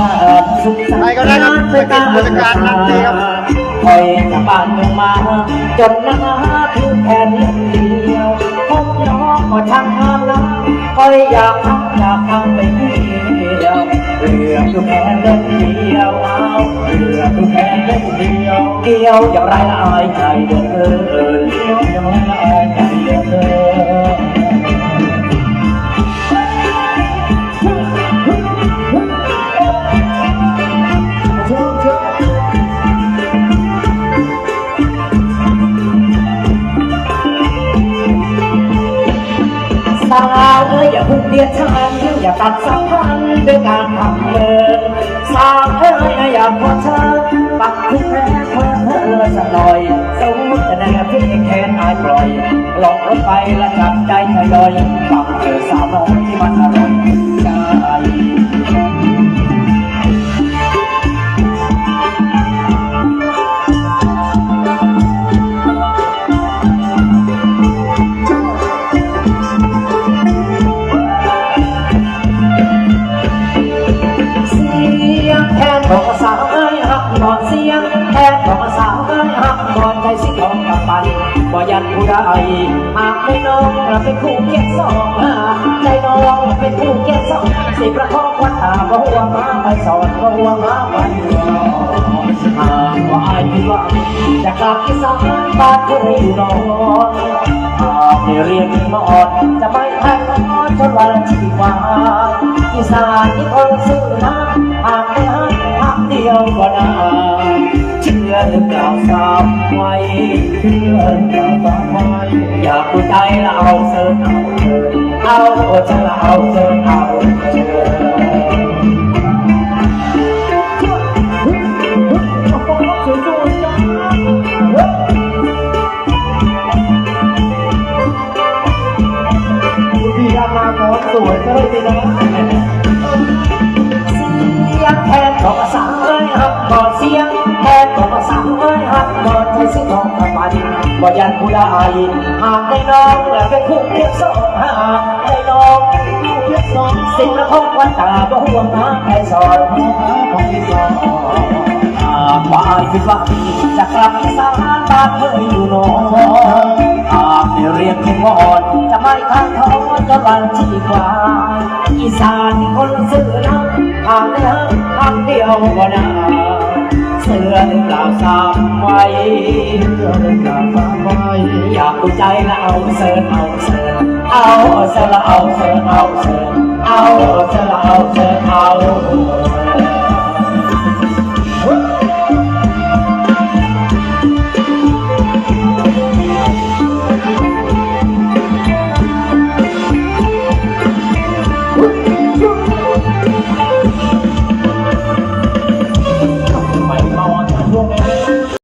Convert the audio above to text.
ลูกทุ่งอีสานสุขสันต์ใครก็ได้ครับไปกินบริการนั่นสิครับคอยจากบ้านเมืองมา จนนาถึงแค่นเดียวพบน้องก็ช่างงามนะคอยอยากทำอยากทำไปที่เดียวเรือดูแค่เล่นเดียวเอาเรือดูแค่เล่นเดียวเดียวอย่างไรละอายใจเดือด สาวเอ้ยอย่าพุ่งเดียดฉันอย่าตัดสัมพันธ์ด้วยการทำเลินสาวเอ้ยอย่าพอเธอปักทุกแพ้เพ้อเธอสักหน่อยสมมติจะแน่พี่แค้นอายปล่อยหลอกรถไปและจับใจทยอยฟังเธอสาวน้อยที่มันอร่อย ผู้ใดหากไม่น้องเป็นคู่เกียรติสองใจน้องเป็นคู่เกียรติสองสิประคองวัดตาบ่ห่วงมาไปสอนบ่ห่วงมาไปหากว่าอายคิดหว่าจะกลับอีสานบ้านเคยอยู่นอนหากได้เรียนมอดจะไม่ทันนอนจนวันชีวาอีสานที่คนซื่อนะหากไม่หักหักเดียวก็ได้ ชื่อเปล่าสาวไว้เชื่อเปล่าสาวไว้อยากดูใจแล้วเอาเสิร์เอาเสิร์ฟเอาจะละเอาเสิร์เอาเสิร์ฟพี่ยามาขอสวยก็ได้ดีนะเสียงแทนของภาษ เอ้ยหักก่อนใจสิของกับมันบ่ยันผู้ใดหากได้น้องและเป็นคู่เทียบสองหากได้น้องคู่เทียบสองสิ่งละของวันตาบ่ห่วงมาใครสอนของที่สอนหากว่าคิดว่าจะกลับอีสานบ้านเคยอยู่โนอนหากได้เรียกถึงวอนจะไม่ทางท้อจะวันที่กว่าอีสานคนซื่อนะหากได้หักหักเดียวก็ได้ เสื้อหนึ่งกล่าวสามไว้เสื้อหนึ่งกล่าวสามไว้อยากดูใจแล้วเอาเสื้อเอาเสื้อเอาเสื้อแล้วเอาเสื้อเอาเสื้อเอาเสื้อแล้วเอาเสื้อน